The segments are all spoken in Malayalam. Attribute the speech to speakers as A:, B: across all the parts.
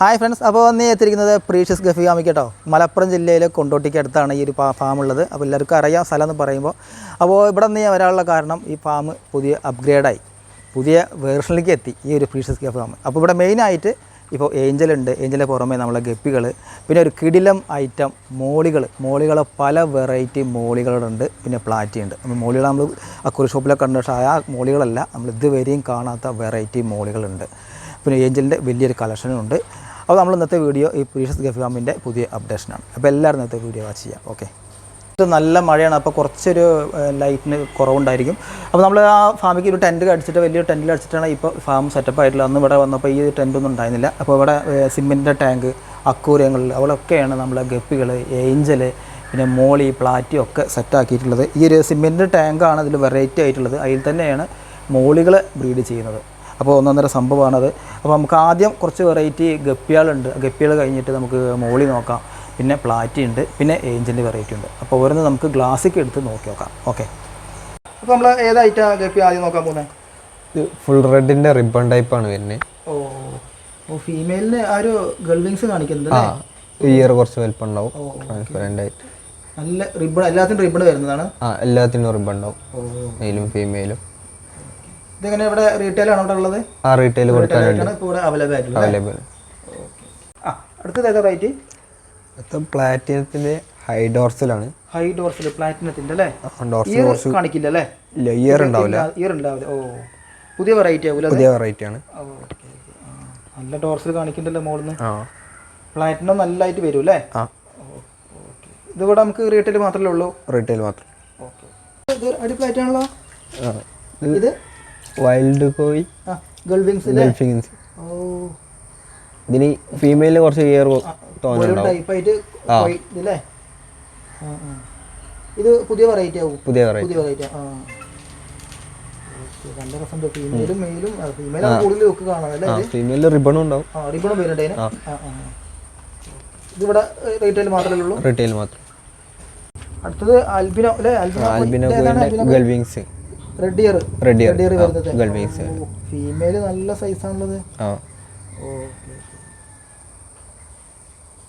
A: ഹായ് ഫ്രണ്ട്സ് അപ്പോൾ വന്ന് എത്തിയിരിക്കുന്നത് പ്രീഷ്യസ് ഗഫിയാമി കേട്ടോ. മലപ്പുറം ജില്ലയിലെ കൊണ്ടോട്ടിക്ക് അടുത്താണ് ഈ ഒരു ഫാം ഉള്ളത്. അപ്പോൾ എല്ലാവർക്കും അറിയാം സ്ഥലം എന്ന് പറയുമ്പോൾ. അപ്പോൾ ഇവിടെ നിന്ന് വരാനുള്ള കാരണം ഈ ഫാം പുതിയ അപ്ഗ്രേഡായി പുതിയ വേർഷനിലേക്ക് എത്തി ഈ ഒരു പ്രീഷ്യസ് ഗഫ് ഫാം അപ്പോൾ ഇവിടെ മെയിനായിട്ട് ഇപ്പോൾ ഏഞ്ചലുണ്ട് ഉണ്ട്. പുറമേ നമ്മളെ ഗപ്പികൾ. പിന്നെ ഒരു കിടിലം ഐറ്റം മോളികൾ. മോളികൾ പല വെറൈറ്റി മോളികളുണ്ട്. പിന്നെ പ്ലാറ്റി ഉണ്ട്. അപ്പോൾ മോളികൾ നമ്മൾ അക്കുറി ഷോപ്പിലൊക്കെ കണ്ട പക്ഷേ ആ മോളികളല്ല. നമ്മൾ ഇതുവരെയും കാണാത്ത വെറൈറ്റി മോളികളുണ്ട്. പിന്നെ ഏഞ്ചലിന്റെ വലിയൊരു കളക്ഷനും ഉണ്ട്. അപ്പോൾ നമ്മൾ ഇന്നത്തെ വീഡിയോ ഈ പ്രീഷസ് ഗഫ് ഫാമിന്റെ പുതിയ അപ്ഡേഷനാണ്. അപ്പോൾ എല്ലാവരും ഇന്നത്തെ വീഡിയോ വാച്ച് ചെയ്യാം. ഓക്കെ നല്ല മഴയാണ്. അപ്പോൾ കുറച്ചൊരു ലൈറ്റിന് കുറവുണ്ടായിരിക്കും. അപ്പോൾ നമ്മൾ ആ ഫാമിക്ക് ഒരു ടെന്റ് അടിച്ചിട്ട് വലിയൊരു ടെന്റിൽ അടിച്ചിട്ടാണ് ഇപ്പോൾ ഫാം സെറ്റപ്പ് ആയിട്ടുള്ളത് അന്ന് ഇവിടെ വന്നപ്പോൾ ഈ ടെന്റൊന്നും ഉണ്ടായിരുന്നില്ല. അപ്പോൾ ഇവിടെ സിമെന്റിന്റെ ടാങ്ക് അക്കൂരങ്ങൾ അവളൊക്കെയാണ് നമ്മളെ ഗപ്പികൾ ഏഞ്ചൽ പിന്നെ മോളി പ്ലാറ്റി ഒക്കെ സെറ്റാക്കിയിട്ടുള്ളത് ഈ ഒരു സിമെന്റ് ടാങ്കാണ് അതിൽ വെറൈറ്റി ആയിട്ടുള്ളത്. അതിൽ തന്നെയാണ് മോളികൾ ബ്രീഡ് ചെയ്യുന്നത്. അപ്പോൾ ഒന്നൊന്നര സംഭവമാണത്. അപ്പോൾ നമുക്ക് ആദ്യം കുറച്ച് വെറൈറ്റി ഗപ്പികളുണ്ട് ഗപ്പികൾ കഴിഞ്ഞിട്ട് നമുക്ക് മോളി നോക്കാം. പിന്നെ പ്ലാറ്റി ഉണ്ട്. പിന്നെ ഏഞ്ചിന്റെ വെറൈറ്റി ഉണ്ട്. അപ്പോൾ ഓരോന്ന് നമുക്ക് ഗ്ലാസ്സിക്ക് എടുത്ത് നോക്കി നോക്കാം. ഓക്കെ. അപ്പോൾ നമ്മൾ ഏതായിട്ടാ ഗപ്പി ആദ്യം നോക്കാൻ പോകുന്നത്
B: ഇത് ഫുൾ റെഡിന്റെ റിബൺ ടൈപ്പ് ആണ് വരുന്നത്.
A: ഓ. ഓ ഫീമെയിലിന് ആ ഒരു ഗൾവിങ്സ് കാണിക്കുന്നുണ്ട്
B: ആ ഇയർ കുറച്ച് വലിപ്പം ഉണ്ടാവും ട്രാൻസ്പെറന്റ് ആയിട്ട്.
A: നല്ല റിബൺ എല്ലാത്തിനും റിബൺ വരുന്നതാണ്?
B: ആ എല്ലാത്തിനും റിബൺ ഉണ്ടാവും. മെയിലും ഫീമെയിലും.
A: ഇതെങ്ങനെ ഇവിടെ റീറ്റെയിൽ ആണോ ഇവിടെ ഉള്ളത്?
B: ആ റീറ്റെയിൽ
A: കൊടുക്കാനാണ് ഇവിടെ അവൈലബിൾ ആയിട്ടുള്ളത്
B: അവൈലബിൾ
A: ആ അടുത്തത് ഏതാ റേറ്റ്
B: പ്ലാറ്റിനത്തിന്റെ ഹൈ ഡോർസിലാണ്
A: ഹൈ ഡോർസിൽ പ്ലാറ്റിനത്തിന്റെ അല്ലേ?
B: ഡോർസ്
A: കാണിക്കില്ല അല്ലേ?
B: ഇല്ല ഇയർ ഉണ്ടാവില്ല.
A: ഇയർ ഉണ്ടാവില്ല. ഓ പുതിയ വെറൈറ്റി ആവില്ല
B: പുതിയ വെറൈറ്റി ആണ്.
A: നല്ല ഡോർസിൽ കാണിക്കണ്ടല്ലോ മോളിന്ന്.
B: ആ.
A: പ്ലാറ്റിനം നല്ലതായിട്ട് വരും അല്ലേ? ഇതിവിടെ നമുക്ക് റീറ്റെയിൽ മാത്രമേ ഉള്ളൂ?
B: റീറ്റെയിൽ മാത്രം.
A: ഓക്കെ. ഇത് അടി പ്ലാറ്റ് ആണല്ലോ?
B: ഇത് വൈൽഡ് കോയി ഗൾഫിങ്സ് ഇതിന് ഫീമെയിലിന് കുറച്ച് ഇയർ തോന്നുന്നുണ്ടാവും.
A: ഇത് പുതിയ വെറൈറ്റി ആവും?
B: പുതിയ വെറൈറ്റി
A: പുതിയ വെറൈറ്റി ആ. ഓക്കെ നല്ല രസമുണ്ട്. ഫീമെയിലും മെയിലും ഫീമെയിലാണ് കൂടുതൽ ലുക്ക്
B: കാണാനല്ലേ റിബണും ഉണ്ടാവും.
A: ആ റിബണും വരുന്നുണ്ട് അതിന്? ഇതിവിടെ റീറ്റെയിൽ മാത്രമേ ഉള്ളൂ?
B: റീറ്റെയിൽ മാത്രം.
A: അടുത്തത് ആൽബിനോ അല്ലേ? Albino
B: albino ഗൾവിങ്സ്
A: red ear
B: red ear
A: വരുന്നത്. ഫീമെയിൽ നല്ല സൈസാണുള്ളത്
B: ആ.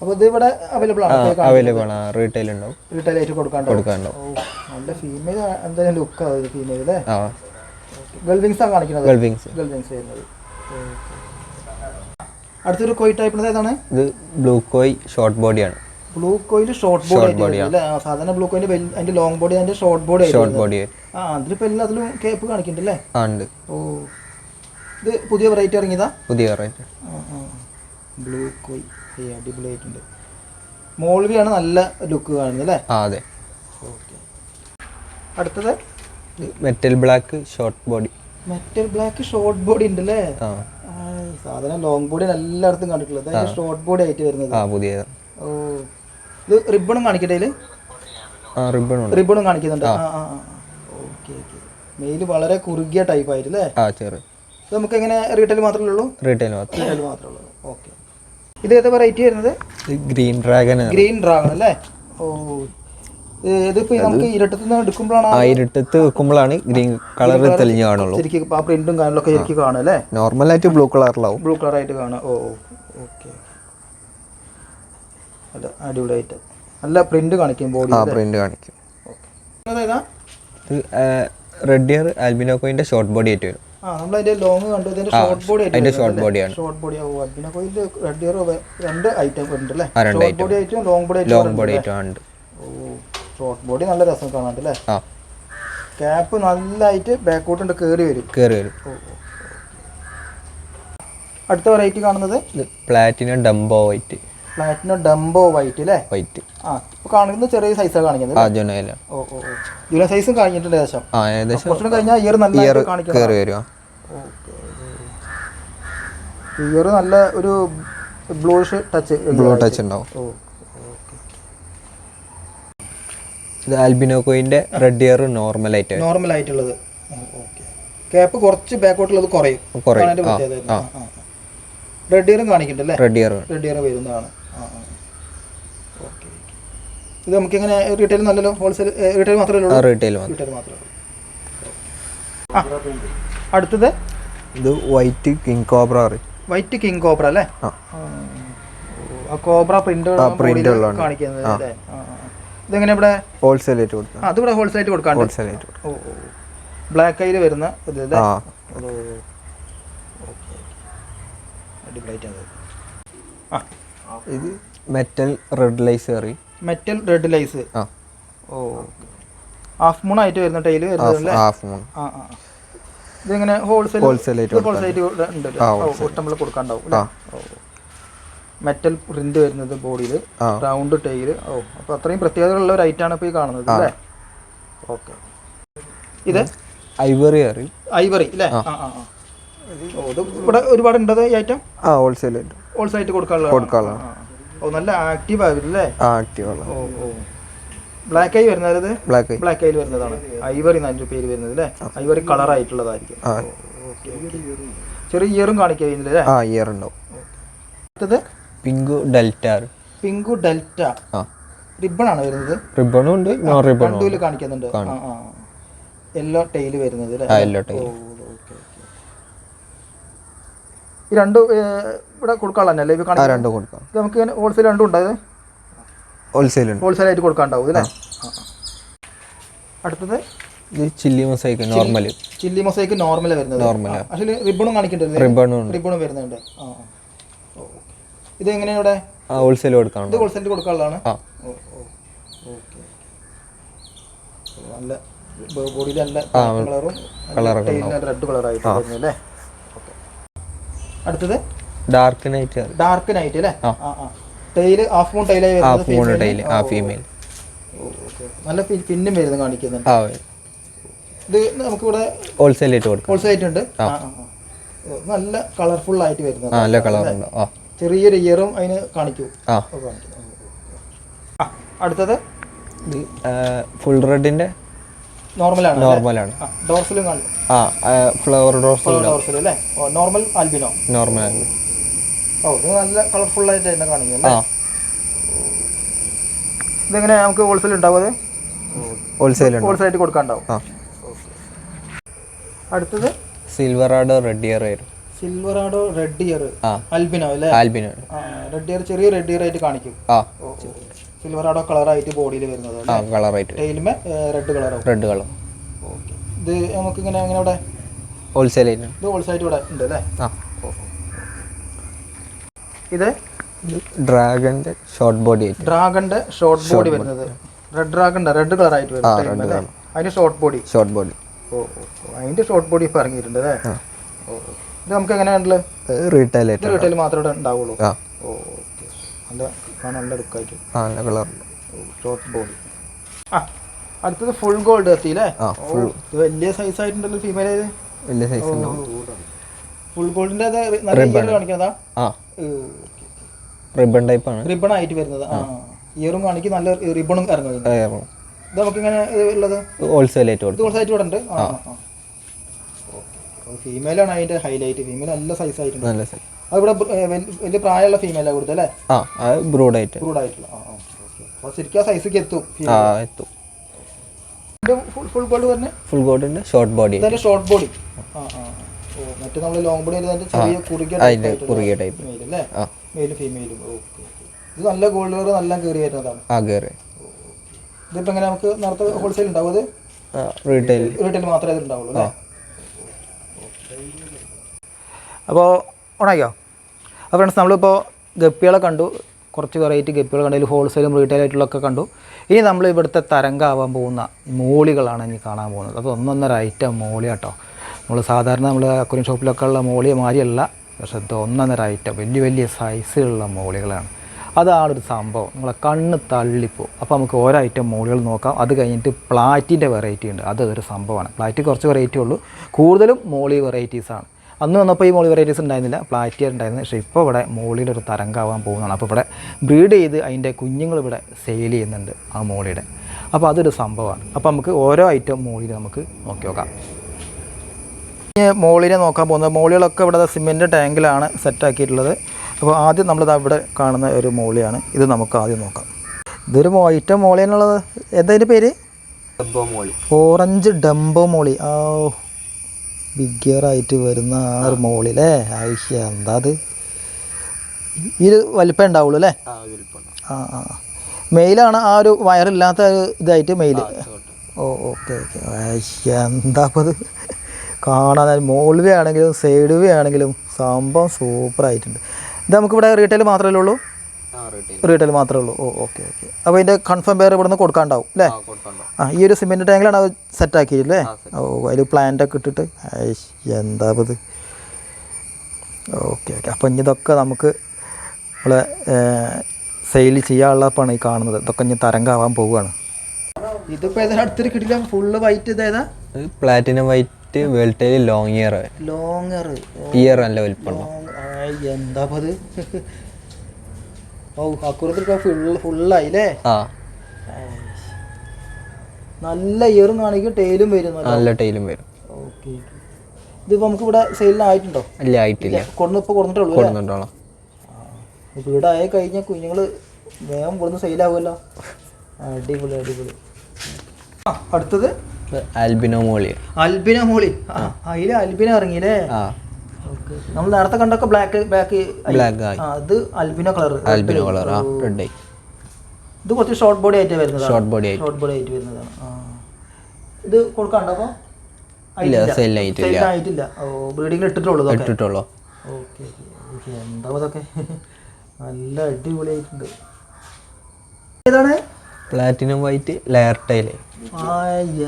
A: അപ്പോൾ ഇത് ഇവിടെ അവൈലബിൾ ആണ്?
B: അവൈലബിൾ ആണ്. റീറ്റെയിൽ ഉണ്ടാവും.
A: റീറ്റെയിൽ ആയിട്ട് കൊടുക്കാണ്ടോ
B: കൊടുക്കാനുണ്ടാവും.
A: നല്ല ഫീമെയിൽ എന്തായാലും ലുക്ക് ആവും ഫീമെയിൽ അല്ലേ
B: ആ.
A: ഗൾവിങ്സ് ആണ് കാണിക്കുന്നത്?
B: ഗൾവിങ്സ്
A: ഗൾവിങ്സ് വരുന്നത്. അടുത്തൊരു കോയി ടൈപ്പ് ഏതാണ്?
B: ഇത് ബ്ലൂ കോയി ഷോർട്ട് ബോഡിയാണ്
A: ബ്ലൂ കോയിൽ ഷോർട്ട് ബോഡി അല്ലേ? സാധാരണ ബ്ലൂ കോയിൽ അതിന്റെ ലോങ് ബോഡി അതിന്റെ ഷോർട്ട് ബോഡി
B: ഷോർട്ട് ബോഡി.
A: ആ അതിലിപ്പോ എല്ലാത്തിലും കേപ്പ് കാണിക്കുന്നുണ്ട് അല്ലേ ഓ ഇത് പുതിയ വെറൈറ്റി ഇറങ്ങിയതാ?
B: പുതിയ വെറൈറ്റി
A: ബ്ലൂ കോയി അടിപൊളി അടിപൊളിയായിട്ടുണ്ട്. മോൾവിയാണ് നല്ല ലുക്ക് കാണുന്നത് അല്ലേ?
B: അതെ.
A: ഓക്കെ. അടുത്തത്?
B: Metal black short body.
A: Metal black short body ഉണ്ട് അല്ലേ സാധാരണ ലോങ് ബോഡി എല്ലായിടത്തും കണ്ടിട്ടുള്ളത്. ഷോർട്ട് ബോഡി ആയിട്ട് വരുന്നത്. ഓ. ഇത് റിബണും കാണിക്കട്ടെ
B: ഇതിൽ
A: റിബണും കാണിക്കുന്നുണ്ട്. ആ. ആ ഓക്കെ ഓക്കെ. മെയിൽ വളരെ കുറുകിയ ടൈപ്പ് ആയിട്ട് അല്ലേ?
B: ആ ചെറു.
A: ഇത് നമുക്ക് എങ്ങനെ റീറ്റെയിൽ മാത്രമേ ഉള്ളൂ?
B: റീറ്റെയിൽ
A: റീറ്റെയിൽ മാത്രമേ ഉള്ളൂ. ഓക്കെ. ഇത് ഏതാ വെറൈറ്റി വരുന്നത്?
B: ഗ്രീൻ ഡ്രാഗൺ
A: ഗ്രീൻ ഡ്രാഗൺ അല്ലേ? ഓ. ഇത് ഇതിപ്പോ നമുക്ക് ഇരട്ടത്തിൽ നിന്ന് എടുക്കുമ്പോഴാണ്
B: ആ ഇരുട്ടത്ത് വെക്കുമ്പോഴാണ് ഗ്രീൻ കളർ തെളിഞ്ഞു കാണുള്ളൂ.
A: ശരിക്കും ആ പ്രിന്റും കാര്യങ്ങളൊക്കെ ശരിക്കും കാണും അല്ലേ?
B: നോർമലായിട്ട് ബ്ലൂ കളറിലാവും
A: ബ്ലൂ കളർ ആയിട്ട് കാണാം. ഓ ഓക്കെ അല്ല അടിപൊളിയായിട്ട്. നല്ല പ്രിന്റ് കാണിക്കും ബോഡി
B: ആ പ്രിന്റ് കാണിക്കും. ഇത് റെഡ് ഇയർ ആൽബിനോക്കോയിന്റെ ഷോർട്ട് ബോഡി ആയിട്ട് വരും.
A: ആ നമ്മൾ അതിന്റെ ലോങ് കണ്ടു. ഇതിന്റെ ഷോർട്ട് ബോഡി
B: അതിന്റെ ഷോർട്ട് ബോഡിയാണ്
A: ഷോർട്ട് ബോഡി റെഡ് ഇയർ രണ്ട് ഐറ്റം ഉണ്ട് അല്ലേ ഷോർട്ട് ബോഡി ആയിട്ടും ലോങ് ബോഡി ആയിട്ടും
B: ലോങ് ബോഡി ആയിട്ടും ഉണ്ട്
A: ഓ ഷോർട്ട് ബോഡി നല്ല രസം കാണാണ്ട് അല്ലേ
B: ആ
A: ക്യാപ്പ് നല്ലതായിട്ട് ബാക്കോട്ടുണ്ട് കയറി വരും.
B: കയറി വരും.
A: അടുത്ത വെറൈറ്റി കാണുന്നത്?
B: Platinum dumbo white
A: platinum dumbo white അല്ലേ
B: വൈറ്റ്
A: ആ ഇപ്പൊ കാണിക്കുന്നത് ചെറിയ സൈസാണ് കാണിക്കുന്നത്
B: ആ ജുനയില
A: ഓ ഓ ഓ. സൈസും കഴിഞ്ഞിട്ടുണ്ട് ഏകദേശം.
B: ആ ഏകദേശം
A: കുറച്ചുകൂടെ കഴിഞ്ഞാൽ ഇയർ നല്ല
B: ഇയർ കയറി
A: ഇയർ നല്ല ഒരു ബ്ലൂഷ് ടച്ച്
B: ബ്ലൂ ടച്ച് ഉണ്ടാവും. ഇത് ആൽബിനോക്കോയിന്റെ റെഡ് ഇയർ നോർമൽ ആയിട്ട്
A: നോർമൽ ആയിട്ടുള്ളത്. ക്യാപ്പ് കുറച്ച് ബാക്കോട്ടുള്ളത് കുറയും. റെഡ് ഇയറും കാണിക്കണ്ടല്ലേ
B: റെഡ് ഇയർ
A: റെഡ് ഇയർ വരുന്നതാണ്. ഇത് നമുക്ക് എങ്ങനെ റീറ്റെയിൽ നല്ലല്ലോ ഹോൾസെയിൽ റീറ്റെയിൽ മാത്രമേ ഉള്ളൂ?
B: റീറ്റെയിൽ മാത്രം.
A: റീറ്റെയിൽ മാത്രമേ ആ അടുത്തത്?
B: ഇത് white king cobra
A: white king cobra അല്ലേ?
B: ആ.
A: Cobra print. കാണിക്കുന്നത് അല്ലേ. ഇതെങ്ങനെ ഇവിടെ?
B: ഹോൾസെയിൽ ആയിട്ട് കൊടുക്കാം.
A: അത് ഇവിടെ ഹോൾസെയിൽ ആയിട്ട് കൊടുക്കാം
B: ഹോൾസെയിൽ ആയിട്ട്
A: ഓ ബ്ലാക്ക് ഐയിൽ വരുന്ന ഇത് അല്ലേ?
B: ആ.
A: ഓക്കേ ഓക്കെ അടിപൊളിയായിട്ട് അത് ആ.
B: ഇത് മെറ്റൽ റെഡ് ലൈസ് കറി
A: മെറ്റൽ റെഡ് ലൈസ് ഓ. ഹാഫ് മൂൺ ആയിട്ട് വരുന്ന ടൈൽ വരുന്നത്
B: ഹാഫ് മൂൺ
A: ആ ആ ഇതിങ്ങനെ ഹോൾസെയിൽ ഹോൾസെയിൽ ആയിട്ട് ഉണ്ട്
B: ആ,
A: നമ്മൾ കൊടുക്കാണ്ടാവും? മെറ്റൽ പ്രിന്റ് വരുന്നത് ബോഡിയിൽ റൗണ്ട് ടൈൽ ഓ അപ്പൊ അത്രയും പ്രത്യേകതയുള്ള ഒരു ഐറ്റാണ് ഇപ്പോൾ ഈ കാണുന്നത് അല്ലേ? ഓക്കെ. ഇത്?
B: ഐവറി
A: ഐവറി അല്ലേ? ആ. ആ ഇവിടെ ഒരുപാട് ഉണ്ടത് ഈ ഐറ്റം
B: ആ ഹോൾസെയിൽ
A: ഹോൾസെയിൽ ആയിട്ട് കൊടുക്കാനുള്ള
B: കൊടുക്കാനുള്ളതാണ്.
A: ഓ നല്ല ആക്റ്റീവ് ആയിരുന്നു അല്ലേ
B: ആ ആക്റ്റീവ്
A: ഓ ഓ. ബ്ലാക്ക് ഐ വരുന്നത്
B: ബ്ലാക്ക് ഐ
A: ബ്ലാക്ക് ഐയിൽ വരുന്നതാണ്. ഐവറി അഞ്ചു പേര് വരുന്നത് അല്ലേ? ഐവറി കളർ ആയിട്ടുള്ളതായിരിക്കും. ചെറിയ ഇയറും കാണിക്കുന്നില്ല
B: ആ ഇയർ ഉണ്ടാവും.
A: അടുത്തത്?
B: Pink delta
A: pink delta.
B: ആ.
A: റിബൺ ആണ് വരുന്നത്?
B: റിബണും ഉണ്ട് നോൺ റിബണും
A: കണ്ടൂൽ കാണിക്കുന്നുണ്ട്. യെല്ലോ ടൈൽ വരുന്നത് അല്ലേ?
B: ആ എല്ലോ ടൈൽ.
A: ഈ രണ്ട് ഇവിടെ കൊടുക്കാനുള്ളതല്ലേ ഇത്
B: ആ
A: കാണിക്കുന്നത്?
B: രണ്ടും കൊടുക്കാം.
A: ഇത് നമുക്ക് ഇങ്ങനെ ഹോൾസെയിൽ രണ്ടും ഉണ്ടായത്
B: ഹോൾസെയിൽ
A: ഹോൾസെയിൽ ആയിട്ട് കൊടുക്കാണ്ടാവും അല്ലേ. അടുത്തത്?
B: ഇത് chilli mosaic normal
A: chilli mosaic normal വരുന്നത്.
B: Normal ആ.
A: പക്ഷേ റിബണും കാണിക്കേണ്ടത്
B: റിബണും
A: റിബണും വരുന്നുണ്ട്. ആ. ഇത് എങ്ങനെയാണ് ഇവിടെ?
B: ഹോൾസെയിൽ
A: ഇത്
B: കൊടുക്കാനുണ്ട്
A: ഹോൾസെയിൽ കൊടുക്കാനുള്ളതാണ്? ഓക്കെ നല്ല ബോഡിയിൽ നല്ല കളറും റെഡ് കളറായിട്ട് വരുന്നു അല്ലേ അടുത്തത്?
B: ഡാർക്ക് നൈറ്റ്
A: ഡാർക്ക് നൈറ്റ് അല്ലേ? ടൈൽ ഹാഫ് മൂൺ ടൈലായി
B: മൂന്ന്
A: female.
B: ടൈൽ ആ ഫീമെയിൽ
A: നല്ല പിന്നും വരുന്നു കാണിക്കുന്നുണ്ട്.
B: ആ
A: ഇത് നമുക്കിവിടെ
B: ഹോൾസെയിൽ ആയിട്ട് കൊടുക്കാം.
A: ഹോൾസെയിൽ ആയിട്ടുണ്ട് ആ. നല്ല കളർഫുൾ ആയിട്ട് വരുന്നത്.
B: ആ നല്ല കളർ ഉണ്ട്. ആ.
A: ചെറിയൊരു ഇയറും അതിന് കാണിക്കൂ.
B: ആ.
A: അടുത്തത്?
B: ഫുൾ റെഡിന്റെ
A: നോർമലാണ്
B: നോർമലാണ്.
A: ഡോർസിലും കാണിക്കും
B: ആ ഫ്ലവർ
A: ഡോർസിലും അല്ലേ? നോർമൽ ആൽബിനോ
B: നോർമലാണ്
A: ഓ ഇത് നല്ല കളർഫുൾ ആയിട്ട് തന്നെ കാണിക്കും
B: ആ.
A: ഇതെങ്ങനെ നമുക്ക് ഹോൾസെയിൽ ഉണ്ടാവും അത്?
B: ഹോൾസെയിൽ
A: ഹോൾസെയിലായിട്ട് കൊടുക്കാണ്ടാവും. അടുത്തത്?
B: ആഡോ റെഡ് ഇയർ ആയിരുന്നു.
A: സിൽവർ ആഡോ റെഡ് ഇയർ ആൽബിനോ അല്ലേ?
B: ആൽബിനോ
A: റെഡ് ഇയർ ചെറിയ റെഡ് ഇയർ ആയിട്ട് കാണിക്കും.
B: ആ.
A: സിൽവറാഡോ കളറായിട്ട് ബോഡിയിൽ വരുന്നത്
B: ആ കളറായിട്ട്
A: ടൈലുമേ റെഡ് കളറാവും
B: റെഡ് കളർ
A: ഓക്കെ ഇത് നമുക്ക് ഇങ്ങനെ അങ്ങനെ ഇവിടെ
B: ഹോൾസെയിൽ
A: ഇത് ഹോൾസെയിൽ ഇവിടെ ഉണ്ട് അല്ലേ?
B: ആ.
A: ഇത്?
B: ഡ്രാഗന്റെ ഷോർട്ട് ബോഡി ആയിട്ട്.
A: ഡ്രാഗന്റെ ഷോർട്ട് ബോഡി വരുന്നത്. റെഡ് ഡ്രാഗന്റെ റെഡ് കളർ ആയിട്ട് വരുന്നത് അതിന് ഷോർട്ട് ബോഡി
B: ഷോർട്ട് ബോഡി
A: ഓ. അതിന്റെ ഷോർട്ട് ബോഡി ഇപ്പൊ ഇറങ്ങിയിട്ടുണ്ട് അല്ലേ. ഇത് നമുക്ക് എങ്ങനെയാണുള്ളത്
B: റീറ്റെയിൽ
A: റീറ്റെയിൽ മാത്രമേ ഉണ്ടാവുള്ളൂ. ഓ ഓക്കെ. നല്ല നല്ല ലുക്കായിട്ട്
B: ആ നല്ല കളർ
A: ഷോർട്ട് ബോഡി ആ അടുത്തത് ഫുൾ ഗോൾഡ് കത്തി അല്ലേ വലിയ സൈസ് ആയിട്ടുണ്ടല്ലോ ഫീമെയിൽ
B: വലിയ സൈസ്
A: ഫുൾ ഗോൾഡിന്റെ കാണിക്കുന്നതാ?
B: റിബൺ ടൈപ്പ് ആണ്.
A: റിബൺ ആയിട്ട് വരുന്നത്. ആ ഇയറും കാണിക്കും നല്ല റിബണും ഇറങ്ങുന്നുണ്ട് ഇത് നമുക്ക് ഇങ്ങനെ ഉള്ളത്?
B: ഹോൾസെയിൽ ആയിട്ട്
A: ഹോൾസെയിൽ ആയിട്ട് ഇവിടെ ഉണ്ട്? ഫീമെയിലാണ് അതിന്റെ ഹൈലൈറ്റ് ഫീമെയിൽ നല്ല സൈസ് ആയിട്ടുണ്ട്.
B: നല്ല സൈസ്
A: അത് ഇവിടെ ബ- ഏ, വൽ- വലിയ പ്രായമുള്ള ഫീമെയിലാണ് കൊടുത്തത് അല്ലേ?
B: ആ അത് ബ്രൂഡ് ആയിട്ട്
A: ബ്രൂഡ് ആയിട്ടുള്ള ആ അപ്പോൾ ശരിക്കും ആ സൈസിക്ക് എത്തും
B: ആ എത്തും.
A: ഫുൾ ഫുൾ പറഞ്ഞ
B: ഫുൾ ബോഡിന്റെ ഷോർട്ട് ബോഡി
A: ഇതിന്റെ ഷോർട്ട് ബോഡി ആ ആ മറ്റേ നമ്മൾ ലോങ് ബോഡി അതിന്റെ ചെറിയ കുറുകിയ
B: കുറുകിയ ടൈപ്പ്
A: മെയിൽ അല്ലേ?
B: ആ.
A: മെയിലും ഫീമെയിലും ഓക്കെ ഇത് നല്ല ഗോൾഡ് കളർ നല്ല കയറി വരുന്നതാണ്.
B: ആ കയറി
A: ഇതിപ്പോ എങ്ങനെ നമുക്ക് നേരത്തെ ഹോൾസെയിൽ ഉണ്ടാവും അത്?
B: റീറ്റെയിൽ
A: റീറ്റെയിൽ മാത്രമേ ഇത് ഉണ്ടാവുള്ളൂ അല്ലേ? അപ്പോൾ ഓണാക്കിയോ അപ്പോൾ ഫ്രണ്ട്സ് നമ്മളിപ്പോൾ ഗപ്പികളെ കണ്ടു. കുറച്ച് വെറൈറ്റി ഗപ്പികൾ കണ്ടു. അതിൽ ഹോൾസെയിലും റീറ്റെയിൽ ആയിട്ടുള്ളതൊക്കെ കണ്ടു. ഇനി നമ്മൾ ഇവിടുത്തെ തരംഗാവാൻ പോകുന്ന മോളികളാണ് ഇനി കാണാൻ പോകുന്നത്. അത് ഒന്നൊന്നര ഐറ്റം മോളി കേട്ടോ നമ്മൾ സാധാരണ നമ്മൾ അക്വറിയം ഷോപ്പിലൊക്കെ ഉള്ള മോളിയെ മാതിരിയല്ല പക്ഷേ ഇത് ഒന്നൊന്നര ഐറ്റം വലിയ വലിയ സൈസിലുള്ള മോളികളാണ്. അതാണ് ഒരു സംഭവം. നിങ്ങളെ കണ്ണ് തള്ളിപ്പോവും. അപ്പോൾ നമുക്ക് ഓരോ ഐറ്റം മോളികൾ നോക്കാം. അത് കഴിഞ്ഞിട്ട് പ്ലാറ്റിന്റെ വെറൈറ്റി ഉണ്ട്. അതൊരു സംഭവമാണ്. പ്ലാറ്റി കുറച്ച് വെറൈറ്റി ഉള്ളൂ. കൂടുതലും മോളി വെറൈറ്റീസാണ് അന്ന് വന്നപ്പോൾ ഈ മോളി വെറൈറ്റീസ് ഉണ്ടായിരുന്നില്ല പ്ലാറ്റിയർ ഉണ്ടായിരുന്നു പക്ഷേ ഇപ്പോൾ ഇവിടെ മോളിയുടെ ഒരു തരംഗാവാൻ പോകുന്നതാണ്. അപ്പോൾ ഇവിടെ ബ്രീഡ് ചെയ്ത് അതിന്റെ കുഞ്ഞുങ്ങൾ ഇവിടെ സെയിൽ ചെയ്യുന്നുണ്ട് ആ മോളിയുടെ. അപ്പോൾ അതൊരു സംഭവമാണ്. അപ്പോൾ നമുക്ക് ഓരോ ഐറ്റം മോളിയിൽ നമുക്ക് നോക്കി നോക്കാം. മോളിനെ നോക്കാൻ പോകുന്നത് മോളികളൊക്കെ ഇവിടെ സിമെന്റ് ടാങ്കിലാണ് സെറ്റാക്കിയിട്ടുള്ളത് അപ്പോൾ ആദ്യം നമ്മളിത് അവിടെ കാണുന്ന ഒരു മോളിയാണ്. ഇത് നമുക്ക് ആദ്യം നോക്കാം. ഇതൊരു ഐറ്റം മോളി എന്നുള്ളത് എന്താ പേര്? പേര്
B: മോളി.
A: ഓറഞ്ച് ഡംബോ മോളി. ആ ബിഗ് ഗിയർ ആയിട്ട് വരുന്ന ആ ഒരു മോളിലേ? ആവശ്യം എന്താ അത്? ഈ വലിപ്പം ഉണ്ടാവുള്ളൂ അല്ലേ? ആ ആ മെയിലാണ് ആ ഒരു വയറില്ലാത്ത ഇതായിട്ട് മെയിൽ ഓ ഓക്കെ ഓക്കെ. എന്താ അപ്പോൾ അത്? കാണാൻ മോൾ വേ ആണെങ്കിലും സൈഡ് വേ ആണെങ്കിലും സംഭവം സൂപ്പറായിട്ടുണ്ട് ഇത് നമുക്കിവിടെ റീറ്റെയിൽ മാത്രമേ ഉള്ളൂ? റീറ്റെയിൽ മാത്രമേ ഉള്ളൂ. ഓ ഓക്കെ ഓക്കെ അപ്പോൾ ഇതിന്റെ കൺഫേം പേര് ഇവിടെ നിന്ന് കൊടുക്കാണ്ടാവും അല്ലേ ആ ഈ ഒരു സിമെന്റ് ടാങ്കിലാണ് അത് സെറ്റ് ആക്കിയില്ലേ ഓ അതിൽ പ്ലാന്റൊക്കെ ഇട്ടിട്ട്. എന്താ ഇത് ഓക്കെ ഓക്കെ അപ്പം ഇനി ഇതൊക്കെ നമുക്ക് നമ്മളെ സെയിൽ ചെയ്യാനുള്ള പണി കാണുന്നത്. ഇതൊക്കെ ഇനി തരംഗാവാൻ പോവുകയാണ്. ഇതിപ്പോൾ ഏതാ അടുത്തൊരു കിട്ടില്ല ഫുള്ള് വൈറ്റ് ഇതേതാ
B: platinum white വേൾട്ടേൽ long ear
A: long
B: ear ear നല്ല വലിപ്പം
A: എന്താ അത് ഓ അക്കുറത്തിൽ ഫുള്ള് ഫുള്ളായില്ലേ
B: ആ.
A: നല്ല ഇയറും കാണിക്കും ടൈലും വരും
B: നല്ല ടൈലും വരും.
A: ഓക്കെ ഇതിപ്പോ നമുക്ക് ഇവിടെ സെയിലിനായിട്ടുണ്ടോ
B: അല്ല ആയിട്ടില്ല.
A: കൊടുന്ന് ഇപ്പോൾ കൊടുത്തിട്ടുള്ളൂ അല്ലേ?
B: കൊടുക്കുന്നുണ്ടോളാം
A: വീടായ കഴിഞ്ഞാൽ കുഞ്ഞുങ്ങൾ വേഗം കൊടുന്ന് സെയിലാവുമല്ലോ അടിപൊളി അടിപൊളി. അടുത്തത്?
B: Albino molly.
A: Albino molly. അതിൽ അൽബിന ഇറങ്ങിയില്ലേ? നമ്മൾ നേരത്തെ കണ്ടൊക്കെ ബ്ലാക്ക് ബ്ലാക്ക്
B: ബ്ലാക്ക് ആയി
A: അത് അൽബിനോ കളർ
B: ആൽബിനോ കളർ ആ റെഡ് ആയി
A: ഇത് കുറച്ച് ഷോർട്ട് ബോഡി ആയിട്ട് വരുന്നത്
B: ഷോർട്ട് ബോഡി ആയി
A: ഷോർട്ട് ബോഡി ആയിട്ട് വരുന്നതാണ്. ഇത് കൊടുക്കാണ്ടോ അപ്പോൾ
B: ഇല്ല സെയിൽ ആയിട്ടില്ല.
A: ആയിട്ടില്ല. ഓ ബ്രീഡിങ്ങിൽ ഇട്ടിട്ടുള്ളൂ ഇതൊക്കെ.
B: ഇട്ടിട്ടുള്ളൂ.
A: Okay okay. എന്താ അതൊക്കെ നല്ല അടിപൊളിയായിട്ടുണ്ട്. ഏതാണ്?
B: പ്ലാറ്റിനം വൈറ്റ് ലെയർ ടൈൽ
A: ആ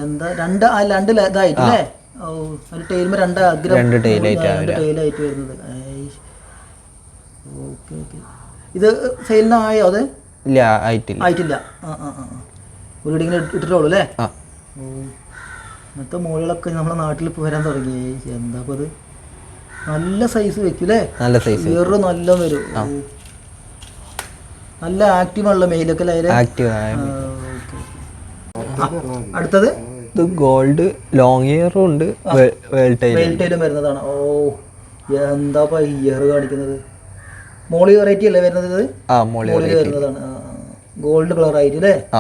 A: എന്താ രണ്ട് ആ രണ്ട് ഇതായിട്ടില്ലേ? ഓ ഒരു ടൈലുമ്പോ രണ്ട് അഗ്രം ടൈലായിട്ട് വരുന്നത്. Okay okay. ഇത് സെയിലിന് ആയോ അത്?
B: ഇല്ല ആയിട്ടില്ല.
A: ആയിട്ടില്ല. ആ ആ ആ ഇടിങ്ങനെ ഇട്ടിട്ടുള്ളൂ അല്ലേ? ഇന്നത്തെ മോളുകളൊക്കെ നമ്മുടെ നാട്ടിൽ ഇപ്പോൾ വരാൻ തുടങ്ങി. എന്താ അപ്പോൾ അത് നല്ല സൈസ് വെക്കൂലേ
B: നല്ല സൈസ്
A: ഇയറ് നല്ല വരും. നല്ല ആക്റ്റീവ് ആണല്ലോ മെയിലൊക്കെ അല്ലേ?
B: ആക്റ്റീവ്.
A: അടുത്തത്?
B: ഇത് ഗോൾഡ് ലോങ് ഇയറും ഉണ്ട്.
A: വെയിൽറ്റയിലും വരുന്നതാണ്. ഓ എന്താ ഇയർ കാണിക്കുന്നത്? മോളി വെറൈറ്റി അല്ലേ വരുന്നത് ഇത്?
B: ആ മോളി
A: വരുന്നതാണ്. ഗോൾഡ് കളർ ആയിട്ട് അല്ലേ?
B: ആ.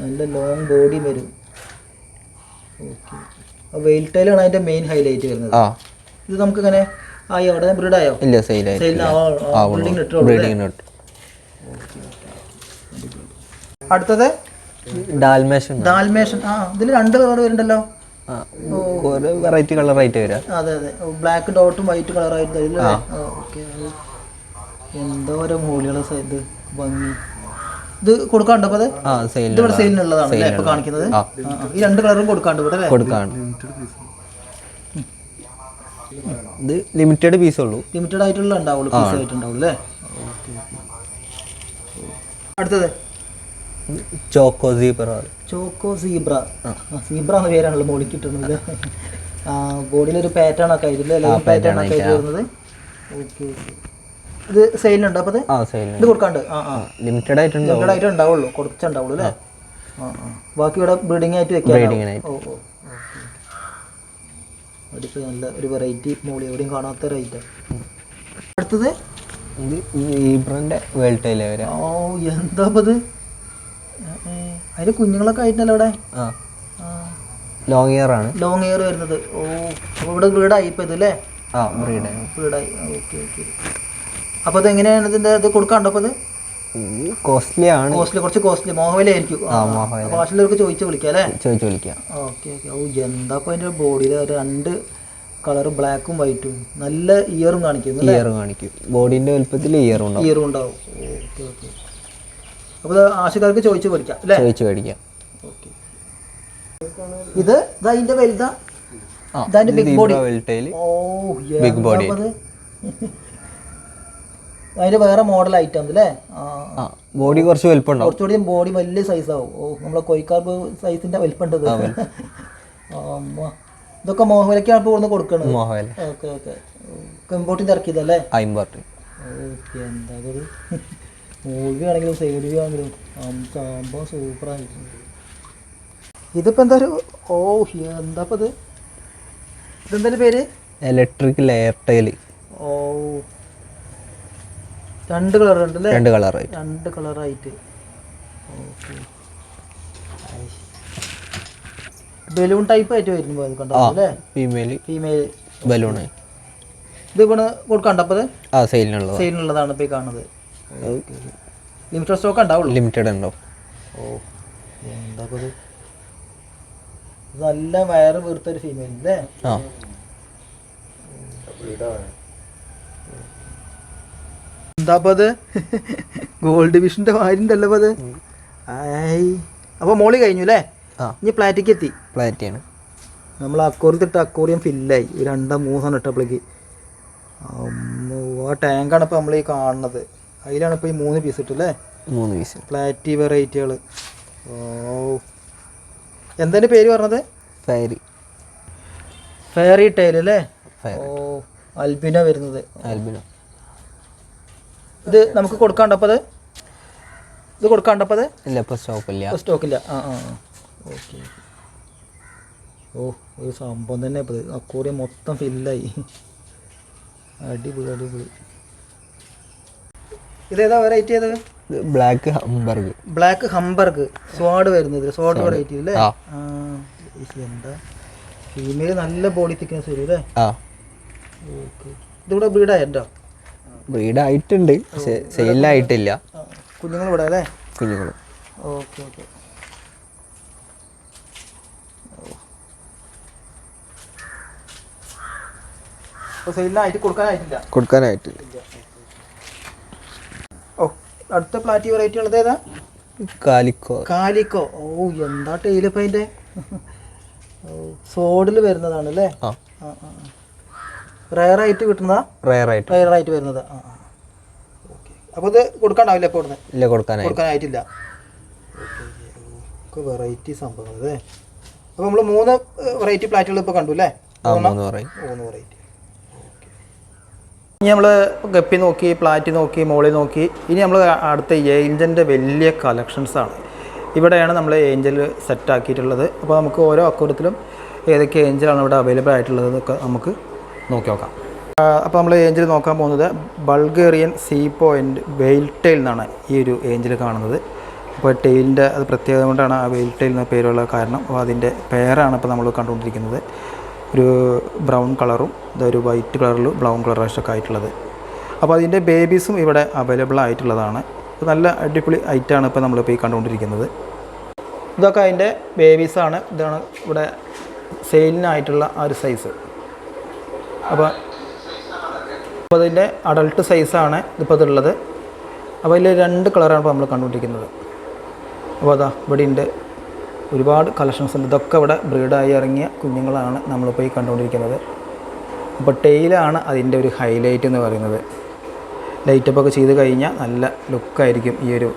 A: നല്ല ലോങ് ബോഡി വരും. ഓക്കെ ടൈലാണ് അതിന്റെ മെയിൻ ഹൈലൈറ്റ് വരുന്നത്.
B: ആ.
A: ഇത് നമുക്ക് ഇങ്ങനെ ആയി അവിടെ ആയോ?
B: ഇല്ല സെയിൽ
A: ഇട്ടുള്ളൂ അടുത്തത്?
B: ഡാൽമേഷൻ
A: ഡാൽമേഷൻ ആ ഇതിൽ രണ്ട് കളർ വരുന്നുണ്ടല്ലോ.
B: വെറൈറ്റി കളർ ആയിട്ട് വരാം
A: അതെ അതെ. ബ്ലാക്ക് ഡോട്ടും വൈറ്റ് കളറായിട്ട് തരില്ലേ ഓക്കെ എന്തോരം മൂലികളെ സ- ഇത് ഭംഗി. ഇത് കൊടുക്കാണ്ടോ അപ്പൊ അത്? ഇവിടെ സെയിലിനുള്ളതാണ് ഇപ്പൊ കാണിക്കുന്നത്. ഈ രണ്ട് കളറും കൊടുക്കാണ്ട് ഇവിടെ അല്ലേ?
B: കൊടുക്കാണ് ഇത് ലിമിറ്റഡ് പീസ് ഉള്ളൂ.
A: ലിമിറ്റഡ് ആയിട്ടുള്ള ഉണ്ടാവുള്ളൂ പീസ് ആയിട്ട് അല്ലേ? അടുത്തത്.
B: Choco zebra.
A: Choco zebra. Zebra എന്ന പേരാണല്ലോ ബോഡിക്ക് കിട്ടുന്നത്. ബോഡിയിലൊരു പാറ്റേൺ ഒക്കെ ആയിട്ടില്ലേ ലൈൻ പാറ്റേൺ ഒക്കെ ആയിട്ട് വരുന്നത്. ഓക്കെ ഇത് സെയിലുണ്ട് അപ്പോൾ
B: ആ സെയിൽ
A: ഇത് കൊടുക്കാണ്ട്? ആ ആ.
B: ലിമിറ്റഡ് ആയിട്ടുണ്ട്
A: ലിമിറ്റഡ് ആയിട്ട് ഉണ്ടാവുള്ളൂ. കുറച്ചുണ്ടാവുള്ളൂ അല്ലേ? ആ ആ. ബാക്കി ഇവിടെ ബ്രീഡിംഗ് ആയിട്ട് വെക്കാം ഓ ഓ. അടുത്ത് നല്ല ഒരു വെറൈറ്റി മോളി. എവിടെയും കാണാത്ത റൈറ്റ് അടുത്തത്?
B: ഇത് ഈബ്രന്റെ വേൾഡ് ടൈലേ വരാം.
A: ഓ എന്താ ഇത് അതിന് കുഞ്ഞുങ്ങളൊക്കെ ആയിട്ടല്ലോ ഇവിടെ
B: ആ. ലോങ് ഇയർ ആണ്.
A: ലോങ് ഇയർ വരുന്നത്. ഓ അപ്പോൾ ഇവിടെ വീടായി ഇപ്പോൾ ഇത് അല്ലേ
B: ആ ബ്രീഡ്
A: വീടായി ഓക്കെ ഓക്കെ. അപ്പോൾ ഇത് എങ്ങനെയാണ് ഇതിന്റെ ഇത് കൊടുക്കാണ്ടോ അപ്പോൾ ഇത്?
B: കോസ്റ്റ്ലി ആണ്.
A: കോസ്റ്റ്ലി കുറച്ച് കോസ്റ്റ്ലി
B: മോഹവില.
A: അപ്പോൾ ആവശ്യമുള്ളവർക്ക് ചോദിച്ച് വിളിക്കാം അല്ലേ?
B: ചോദിച്ചു വിളിക്കാം.
A: Okay okay. ഓ എന്താ അപ്പോൾ അതിന്റെ ബോഡിയിൽ രണ്ട് കളർ ബ്ലാക്കും വൈറ്റും നല്ല ഇയറും കാണിക്കുന്നു
B: ഇയറും കാണിക്കും. ബോഡിന്റെ വലുപ്പത്തിൽ ഇയറും ഉണ്ടാവും.
A: ഇയറും ഉണ്ടാവും. Okay okay. അപ്പോൾ ആവശ്യക്കാർക്ക് ചോദിച്ച് പഠിക്കാം അല്ലേ?
B: ചോദിച്ചു മേടിക്കാം.
A: ഇത് അതിന്റെ വലുതാ
B: ആ
A: ബിഗ് ബോഡി ഓ. എന്താ ഇത്? അതിന്റെ വേറെ മോഡൽ ഐറ്റം അല്ലേ ആ.
B: ആ ബോഡി കുറച്ച് വലുപ്പം ഉണ്ടാവും
A: കുറച്ചുകൂടി ബോഡി വലിയ സൈസ് ആവും. ഓ നമ്മളെ കൊയ്ക്കാർബ് സൈസിന്റെ വലിപ്പമുണ്ടത് ഇതൊക്കെ മോഹവിലക്കാണ് ഇപ്പോൾ ഇവിടുന്ന് കൊടുക്കണത്.
B: മോഹവല.
A: Okay okay. ഇമ്പോർട്ടിന്റെ ഇറക്കിയതല്ലേ?
B: അമ്പത്
A: ഓക്കെ എന്താ മൂവി ആണെങ്കിലും സൈഡ് വ്യൂ ആണെങ്കിലും സംഭവം സൂപ്പറായിരിക്കും ഇതിപ്പോൾ എന്താ ഒരു ഓ എന്താ ഇപ്പം ഇത്? ഇതെന്താ പേര്?
B: ഇലക്ട്രിക് ലെയർ ടൈൽ
A: ഓ. രണ്ട് കളർ ഉണ്ട് അല്ലേ?
B: രണ്ട് കളർ
A: രണ്ട് കളറായിട്ട് ഓക്കെ ബലൂൺ ടൈപ്പ് ആയിട്ട് വരുമ്പോൾ അത് കണ്ടോ? അല്ലേ?
B: ഫീമെയിൽ
A: ഫീമെയിൽ
B: ബലൂണ്
A: ഇത് ഇവിടെ കൊടുക്കണ്ടപ്പോൾ
B: ആ സെയിലിനുള്ളത്
A: സെയിലിനുള്ളതാണ് ഇപ്പോൾ ഈ കാണുന്നത്. ലിമിറ്റഡ് സ്റ്റോക്ക് ഉണ്ടാവുള്ളൂ?
B: ലിമിറ്റഡ് ഉണ്ടാവും.
A: ഓ എന്താ നല്ല വയറ് വീർത്തൊരു ഫീമെയിൽ അല്ലേ
B: ആ.
A: എന്താ ഗോൾഡ് ഡിവിഷന്റെ വാരിണ്ടല്ലോ അത് അപ്പോൾ മോളി കഴിഞ്ഞു അല്ലേ ഇനി പ്ലാറ്റിക്ക് എത്തി.
B: പ്ലാറ്റിയാണ്
A: നമ്മൾ അക്കോറിയത്തിട്ട് അക്കോറിയം ഫില്ലായി ഒരു രണ്ടോ മൂന്നോ ഇട്ടപ്പോഴേക്ക് ആ ടാങ്കാണ് ഇപ്പോൾ നമ്മൾ ഈ കാണുന്നത്. അതിലാണ് ഇപ്പോൾ ഈ മൂന്ന് പീസ് ഇട്ടല്ലേ
B: മൂന്ന് പീസ്
A: പ്ലാറ്റി വെറൈറ്റികൾ ഓ എന്താണ് പേര് പറഞ്ഞത്?
B: ഫയറി
A: ഫയറി ടൈൽ അല്ലേ? ഓ അൽബിന വരുന്നത്.
B: അൽബിന
A: ഇത് നമുക്ക് കൊടുക്കാണ്ടപ്പത് ഇത് കൊടുക്കാണ്ടപ്പത്
B: ഇല്ല ഇപ്പോൾ സ്റ്റോക്കില്ല
A: സ്റ്റോക്കില്ല ആ ആ ഓക്കെ ഓ ഒരു സംഭവം തന്നെ ഇപ്പോൾ അക്കോറിയം മൊത്തം ഫില്ലായി അടിപൊളി അടിപൊളി. ഇതേതാ വെറൈറ്റി ഏത്?
B: ബ്ലാക്ക് ഹംബർഗ്
A: ബ്ലാക്ക് ഹംബർഗ് സ്വാഡ് വരുന്നത് സ്വാഡ് വെറൈറ്റി അല്ലേ എന്താ? ഫീമെയിൽ നല്ല ബോഡി തിക്നെസ് വരും അല്ലേ
B: ആ.
A: ഓക്കെ ഇതിവിടെ ബ്രീഡായിട്ടോ
B: ബ്രീഡ് ആയിട്ടുണ്ട് പക്ഷെ സെയിലായിട്ടില്ല
A: കുഞ്ഞുങ്ങൾ ഇവിടെ അല്ലേ?
B: കുഞ്ഞുങ്ങൾ
A: ഓക്കെ ഓക്കെ കൊടുക്കാനായിട്ടില്ല? കൊടുക്കാനായിട്ടില്ല. അടുത്ത പ്ലാറ്റി വെറൈറ്റി ഉള്ളത് ഏതാ?
B: കാലിക്കോ.
A: കാലിക്കോ. ഓ എന്താ ടൈലപ്പ് അതിന്റെ ഓ സോഡിൽ വരുന്നതാണ് അല്ലേ? ആയിട്ട് കിട്ടുന്നതാ റയറായിട്ട് കിട്ടുന്നതാ?
B: റയർ ആയിട്ട്
A: റയറായിട്ട് വരുന്നത്. ആ ആ. ഓക്കെ അപ്പോൾ ഇത് കൊടുക്കാണ്ടാവില്ല ഇപ്പോൾ ഇവിടുന്ന്?
B: ഇല്ല കൊടുക്കാനായിട്ട്
A: കൊടുക്കാനായിട്ടില്ല. ഒക്കെ വെറൈറ്റി സംഭവം അല്ലേ? അപ്പോൾ നമ്മൾ മൂന്ന് വെറൈറ്റി പ്ലാറ്റുകൾ ഇപ്പൊ കണ്ടു അല്ലേ?
B: മൂന്ന്
A: വെറൈറ്റി ഇനി നമ്മൾ ഗപ്പി നോക്കി പ്ലാറ്റ് നോക്കി മോളി നോക്കി ഇനി നമ്മൾ അടുത്ത ഏഞ്ചലിന്റെ വലിയ കളക്ഷൻസാണ് ഇവിടെയാണ് നമ്മൾ ഏഞ്ചൽ സെറ്റ് ആക്കിയിട്ടുള്ളത്. അപ്പോൾ നമുക്ക് ഓരോ അക്കൂടത്തിലും ഏതൊക്കെ ഏഞ്ചലാണ് ഇവിടെ അവൈലബിൾ ആയിട്ടുള്ളത് എന്നൊക്കെ നമുക്ക് നോക്കി നോക്കാം. അപ്പോൾ നമ്മൾ ഏഞ്ചൽ നോക്കാൻ പോകുന്നത് Bulgarian sea point veil tail എന്നാണ് ഈ ഒരു ഏഞ്ചൽ കാണുന്നത്. അപ്പോൾ ടെയിലിന്റെ അത് പ്രത്യേകത കൊണ്ടാണ് ആ വെയിൽ ടെയിൽ എന്ന പേരുള്ള കാരണം. അപ്പോൾ അതിന്റെ പേരാണ് ഇപ്പോൾ നമ്മൾ കണ്ടുകൊണ്ടിരിക്കുന്നത്. ഒരു ബ്രൗൺ കളറും ഇതൊരു വൈറ്റ് കളറിൽ ബ്രൗൺ കളറൊക്കെ ആയിട്ടുള്ളത്. അപ്പോൾ അതിന്റെ ബേബീസും ഇവിടെ അവൈലബിൾ ആയിട്ടുള്ളതാണ്. നല്ല അടിപൊളി ഐറ്റാണ് ഇപ്പോൾ നമ്മളിപ്പോൾ ഈ കണ്ടുകൊണ്ടിരിക്കുന്നത്. ഇതൊക്കെ അതിന്റെ ബേബീസാണ്. ഇതാണ് ഇവിടെ സെയിലിനായിട്ടുള്ള ആ ഒരു സൈസ്. അപ്പോൾ അപ്പോൾ അതിന്റെ അഡൾട്ട് സൈസാണ് ഇപ്പോൾ ഇതുള്ളത് അപ്പോൾ അതിൽ രണ്ട് കളറാണ് ഇപ്പോൾ നമ്മൾ കണ്ടുകൊണ്ടിരിക്കുന്നത്. അപ്പോൾ അതാ ഇവിടെ ഉണ്ട് ഒരുപാട് കളക്ഷൻസ് ഉണ്ട്. ഇതൊക്കെ ഇവിടെ ബ്രീഡായി ഇറങ്ങിയ കുഞ്ഞുങ്ങളാണ് നമ്മളിപ്പോൾ ഈ കണ്ടുകൊണ്ടിരിക്കുന്നത്. അപ്പോൾ ടെയിലാണ് അതിന്റെ ഒരു ഹൈലൈറ്റ് എന്ന് പറയുന്നത്. ലൈറ്റപ്പ് ഒക്കെ ചെയ്ത് കഴിഞ്ഞാൽ നല്ല ലുക്കായിരിക്കും ഈ ഒരു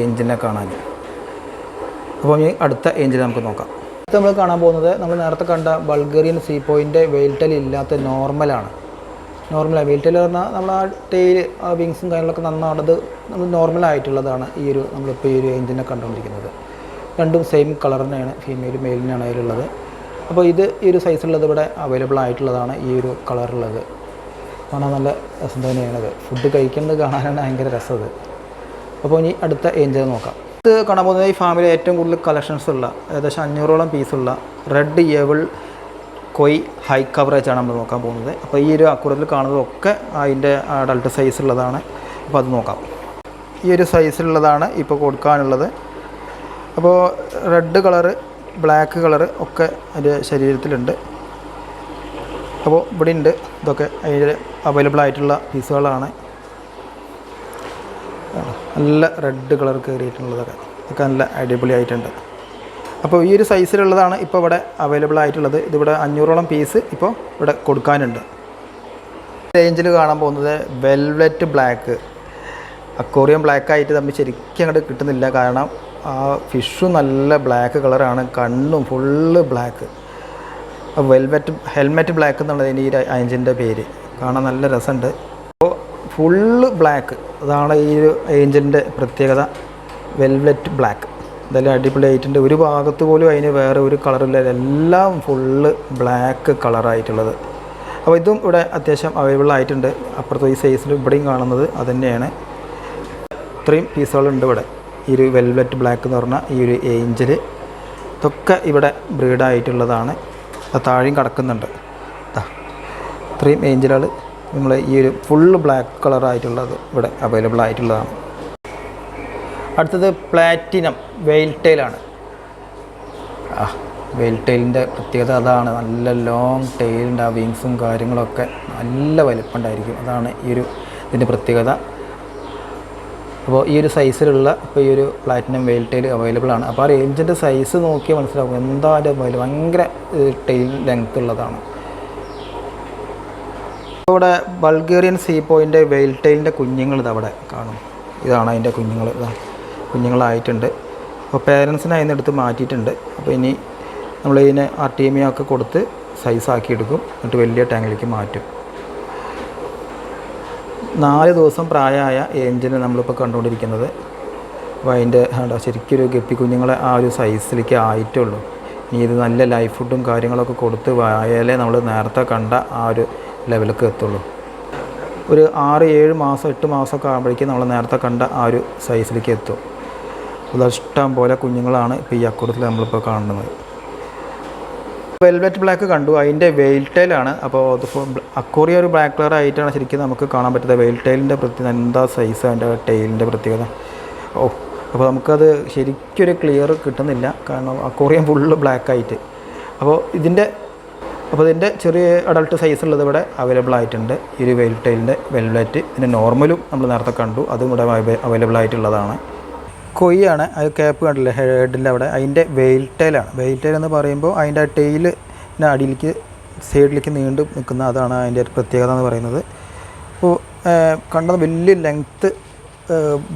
A: ഏഞ്ചിനെ കാണാൻ. അപ്പോൾ ഇനി അടുത്ത ഏഞ്ചിൽ നമുക്ക് നോക്കാം. അടുത്ത് നമ്മൾ കാണാൻ പോകുന്നത് നമ്മൾ നേരത്തെ കണ്ട ബൾഗേറിയൻ സീ പോയിന്റെ വെയിൽറ്റൽ ഇല്ലാത്ത നോർമലാണ് നോർമലാണ് വെയിൽറ്റൽ പറഞ്ഞാൽ നമ്മൾ ആ ടെയിൽ ആ വിങ്സും കാര്യങ്ങളൊക്കെ നന്നാണത് നമ്മൾ നോർമലായിട്ടുള്ളതാണ് ഈ ഒരു നമ്മളിപ്പോൾ ഈ ഒരു ഏഞ്ചിനെ കണ്ടുകൊണ്ടിരിക്കുന്നത്. രണ്ടും സെയിം കളർ തന്നെയാണ് ഫീമെയിൽ മെയിലിനാണ് അതിലുള്ളത് അപ്പോൾ ഇത് ഈ ഒരു സൈസുള്ളത് ഇവിടെ അവൈലബിൾ ആയിട്ടുള്ളതാണ് ഈ ഒരു കളറുള്ളത് കാണാൻ നല്ല രസം തന്നെയാണത് ഫുഡ് കഴിക്കുന്നത് കാണാനാണ് ഭയങ്കര രസം അത് അപ്പോൾ ഇനി അടുത്ത ഏഞ്ചൽ നോക്കാം. ഇത് കാണാൻ പോകുന്നത് ഈ ഫാമിലി ഏറ്റവും കൂടുതൽ കളക്ഷൻസ് ഉള്ള ഏകദേശം അഞ്ഞൂറോളം പീസുള്ള റെഡ് യവൾ കൊയ് ഹൈ ആണ് നമ്മൾ നോക്കാൻ പോകുന്നത്. അപ്പോൾ ഈ ഒരു അക്കൂറത്തിൽ കാണുന്നതൊക്കെ അതിന്റെ അഡൾട്ട് സൈസ് ഉള്ളതാണ്. അപ്പോൾ അത് നോക്കാം. ഈ ഒരു സൈസിലുള്ളതാണ് ഇപ്പോൾ കൊടുക്കാനുള്ളത്. അപ്പോൾ റെഡ് കളറ് ബ്ലാക്ക് കളറ് ഒക്കെ അതിന്റെ ശരീരത്തിലുണ്ട്. അപ്പോൾ ഇവിടെ ഉണ്ട് ഇതൊക്കെ അതിൽ അവൈലബിൾ ആയിട്ടുള്ള പീസുകളാണ്. നല്ല റെഡ് കളർ കയറിയിട്ടുള്ളതൊക്കെ. ഇതൊക്കെ നല്ല അടിപൊളിയായിട്ടുണ്ട് അപ്പോൾ ഈ ഒരു സൈസിലുള്ളതാണ് ഇപ്പോൾ ഇവിടെ അവൈലബിൾ ആയിട്ടുള്ളത്. ഇതിവിടെ അഞ്ഞൂറോളം പീസ് ഇപ്പോൾ ഇവിടെ കൊടുക്കാനുണ്ട്. റേഞ്ചിൽ കാണാൻ പോകുന്നത് വെൽവെറ്റ് ബ്ലാക്ക് അക്കോറിയം ബ്ലാക്ക് ആയിട്ട് നമ്മൾ ശരിക്കും അങ്ങോട്ട് കിട്ടുന്നില്ല. കാരണം ആ ഫിഷ് നല്ല ബ്ലാക്ക് കളറാണ് കണ്ണും full black velvet helmet black എന്നുള്ളത് ഈ ഏഞ്ചിന്റെ പേര്. കാണാൻ നല്ല രസമുണ്ട്. അപ്പോൾ ഫുള്ള് ബ്ലാക്ക് അതാണ് ഈ ഒരു ഏഞ്ചിന്റെ പ്രത്യേകത. വെൽവെറ്റ് ബ്ലാക്ക് എന്തായാലും അടിപൊളിയായിട്ടുണ്ട് ഒരു ഭാഗത്ത് പോലും അതിന് വേറെ ഒരു കളറില്ല എല്ലാം ഫുള്ള് ബ്ലാക്ക് കളറായിട്ടുള്ളത് അപ്പോൾ ഇതും ഇവിടെ അത്യാവശ്യം അവൈലബിൾ ആയിട്ടുണ്ട്. അപ്പുറത്തെ ഈ സൈസിൽ ഇവിടെയും കാണുന്നത് അത് തന്നെയാണ്. ഇത്രയും പീസുകളുണ്ട് ഇവിടെ. ഈ ഒരു വെൽവെറ്റ് ബ്ലാക്ക് എന്ന് പറഞ്ഞാൽ ഈ ഒരു ഏഞ്ചൽ ഇതൊക്കെ ഇവിടെ ബ്രീഡായിട്ടുള്ളതാണ് താഴെയും കിടക്കുന്നുണ്ട്. ഇത്രയും ഏഞ്ചലുകൾ നമ്മൾ ഈ ഒരു ഫുള്ള് ബ്ലാക്ക് കളറായിട്ടുള്ളത് ഇവിടെ അവൈലബിൾ ആയിട്ടുള്ളതാണ്. അടുത്തത് പ്ലാറ്റിനം വെയിൽ ടൈലാണ് ആ വെയിൽ പ്രത്യേകത അതാണ്. നല്ല ലോങ് ടൈലിന്റെ ആ വിങ്സും കാര്യങ്ങളൊക്കെ നല്ല വലിപ്പമുണ്ടായിരിക്കും. അതാണ് ഈ ഒരു ഇതിന്റെ പ്രത്യേകത. അപ്പോൾ ഈ ഒരു സൈസിലുള്ള ഇപ്പോൾ ഈ ഒരു പ്ലാറ്റിനം വെയിൽ ടൈൽ അവൈലബിൾ ആണ്. അപ്പോൾ ആ റേഞ്ചിന്റെ സൈസ് നോക്കിയാൽ മനസ്സിലാവും എന്താ അതിന്റെ വലി ഭയങ്കര ടൈൽ ലെങ്ത് ഉള്ളതാണ്. ഇവിടെ ബൾഗേറിയൻ സീ പോയിന്റെ വെയിൽ ടൈലിന്റെ കുഞ്ഞുങ്ങൾ ഇത് അവിടെ കാണും. ഇതാണ് അതിന്റെ കുഞ്ഞുങ്ങൾ കുഞ്ഞുങ്ങളായിട്ടുണ്ട്. അപ്പോൾ പേരൻസിനെ അതിന് എടുത്ത് മാറ്റിയിട്ടുണ്ട്. അപ്പോൾ ഇനി നമ്മൾ ഇതിനെ എം ഒക്കെ കൊടുത്ത് സൈസാക്കി എടുക്കും. എന്നിട്ട് വലിയ ടാങ്കിലേക്ക് മാറ്റും. നാല് ദിവസം പ്രായമായ ഏഞ്ചിനെ നമ്മളിപ്പോൾ കണ്ടുകൊണ്ടിരിക്കുന്നത്. അതിന്റെ എന്താ ശരിക്കൊരു ഗപ്പി കുഞ്ഞുങ്ങളെ ആ ഒരു സൈസിലേക്ക് ആയിട്ടുള്ളൂ. ഇനി ഇത് നല്ല ലൈഫ് ഫുഡും കാര്യങ്ങളൊക്കെ കൊടുത്ത് വായാലേ നമ്മൾ നേരത്തെ കണ്ട ആ ഒരു ലെവലിലേക്ക് എത്തുള്ളൂ. ഒരു ആറ് ഏഴ് മാസം എട്ട് മാസമൊക്കെ ആകുമ്പോഴേക്കും നമ്മൾ നേരത്തെ കണ്ട ആ ഒരു സൈസിലേക്ക് എത്തും. അതിഷ്ടം പോലെ കുഞ്ഞുങ്ങളാണ് ഇപ്പോൾ ഈ അക്കൂടത്തിൽ നമ്മളിപ്പോൾ കാണുന്നത്. വെൽവെറ്റ് ബ്ലാക്ക് കണ്ടു. അതിന്റെ വെയിൽ ടൈലാണ് അപ്പോൾ അതിപ്പോൾ അക്കോറിയ ഒരു ബ്ലാക്ക് കളർ ആയിട്ടാണ് ശരിക്കും നമുക്ക് കാണാൻ പറ്റുന്നത്. വെയിൽ ടൈലിന്റെ പ്രത്യേകത എന്താ സൈസ് അതിന്റെ ടൈലിന്റെ പ്രത്യേകത? ഓ അപ്പോൾ നമുക്കത് ശരിക്കൊരു ക്ലിയർ കിട്ടുന്നില്ല. കാരണം അക്കോറിയം ഫുള്ള് ബ്ലാക്ക് ആയിട്ട്. അപ്പോൾ ഇതിന്റെ അപ്പോൾ ഇതിന്റെ ചെറിയ അഡൾട്ട് സൈസ് ഉള്ളത് ഇവിടെ അവൈലബിൾ ആയിട്ടുണ്ട്. ഈ ഒരു വെയിൽ ടൈലിന്റെ വെൽവെറ്റ്. ഇതിന്റെ നോർമലും നമ്മൾ നേരത്തെ കണ്ടു. അതും ഇവിടെ അവൈലബിൾ ആയിട്ടുള്ളതാണ്. കൊയ്യാണ്. അത് ക്യാപ്പ് കണ്ടില്ലേ? ഹെഡിന്റെ അവിടെ. അതിന്റെ വെയിൽ ടൈലാണ് വെയിൽ ടൈൽ എന്ന് പറയുമ്പോൾ അതിന്റെ ടെയിൽ അടിയിലേക്ക് സൈഡിലേക്ക് നീണ്ടു നിൽക്കുന്ന അതാണ് അതിന്റെ ഒരു പ്രത്യേകത എന്ന് പറയുന്നത്. അപ്പോൾ കണ്ടത് വലിയ ലെങ്ത്ത്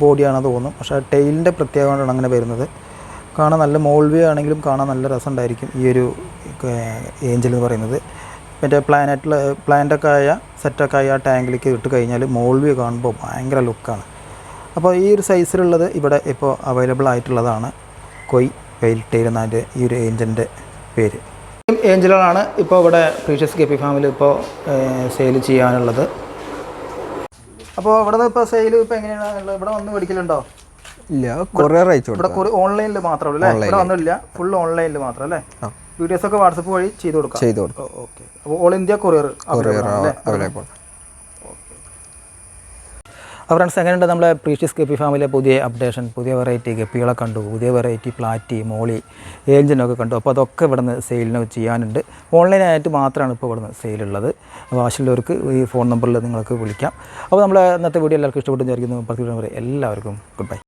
A: ബോഡിയാണെന്ന് തോന്നും പക്ഷേ ആ ടെയിലിന്റെ പ്രത്യേകത കൊണ്ടാണ് അങ്ങനെ വരുന്നത്. കാണാൻ നല്ല മോൾവി ആണെങ്കിലും കാണാൻ നല്ല രസമുണ്ടായിരിക്കും ഈ ഒരു ഏഞ്ചൽ എന്ന് പറയുന്നത്. മറ്റേ പ്ലാനറ്റിൽ പ്ലാന്റൊക്കെ ആയ സെറ്റൊക്കെ ആയ ആ ടാങ്കിലേക്ക് ഇട്ട് കഴിഞ്ഞാൽ മോൾവി കാണുമ്പോൾ ഭയങ്കര ലുക്കാണ് അപ്പോൾ ഈ ഒരു സൈസിലുള്ളത് ഇവിടെ ഇപ്പോൾ അവൈലബിൾ ആയിട്ടുള്ളതാണ്. കൊയ് വെയിൽ ടൈൽ എന്നതിന്റെ ഈ ഒരു ഏഞ്ചലിന്റെ പേര്. ഏഞ്ചലുകളാണ് ഇപ്പോൾ ഇവിടെ പ്രീഷ്യസ് പി ഫാമിൽ ഇപ്പോൾ സെയിൽ ചെയ്യാനുള്ളത്. അപ്പോൾ ഇവിടെ നിന്ന് ഇപ്പോൾ സെയിൽ ഇപ്പോൾ എങ്ങനെയാണ് ഇവിടെ വന്ന് മേടിക്കലുണ്ടോ?
B: ഇല്ല കൊറിയർ അയച്ചു
A: ഇവിടെ ഓൺലൈനിൽ മാത്രമേ ഉള്ളൂ അല്ലേ? ഇവിടെ വന്നില്ല ഫുൾ ഓൺലൈനിൽ മാത്രം അല്ലേ? വീഡിയോസ് ഒക്കെ വാട്സപ്പ് വഴി ചെയ്ത് കൊടുക്കാം.
B: ചെയ്ത് കൊടുക്കാം.
A: ഓക്കെ. അപ്പോൾ all India courier
B: courier available
A: അപ്പോൾ ഫ്രണ്ട്സ് എങ്ങനെയുണ്ട് നമ്മുടെ പ്രീഷ്യസ് ഗപ്പി ഫാമിലെ പുതിയ അപ്ഡേഷൻ പുതിയ വെറൈറ്റി ഗപ്പികളെ കണ്ടു പുതിയ വെറൈറ്റി പ്ലാറ്റി മോളി ഏഞ്ചിനൊക്കെ കണ്ടു. അപ്പോൾ അതൊക്കെ ഇവിടുന്ന് സെയിലിന് ചെയ്യാനുണ്ട്. ഓൺലൈനായിട്ട് മാത്രമാണ് ഇപ്പോൾ ഇവിടുന്ന് സെയിലുള്ളത് അപ്പോൾ ആവശ്യമുള്ളവർക്ക് ഈ ഫോൺ നമ്പറിൽ നിങ്ങൾക്ക് വിളിക്കാം. അപ്പോൾ നമ്മളെ ഇന്നത്തെ വീഡിയോ എല്ലാവർക്കും ഇഷ്ടപ്പെട്ടു വിചാരിക്കുന്നു. എല്ലാവർക്കും ഗുഡ് ബൈ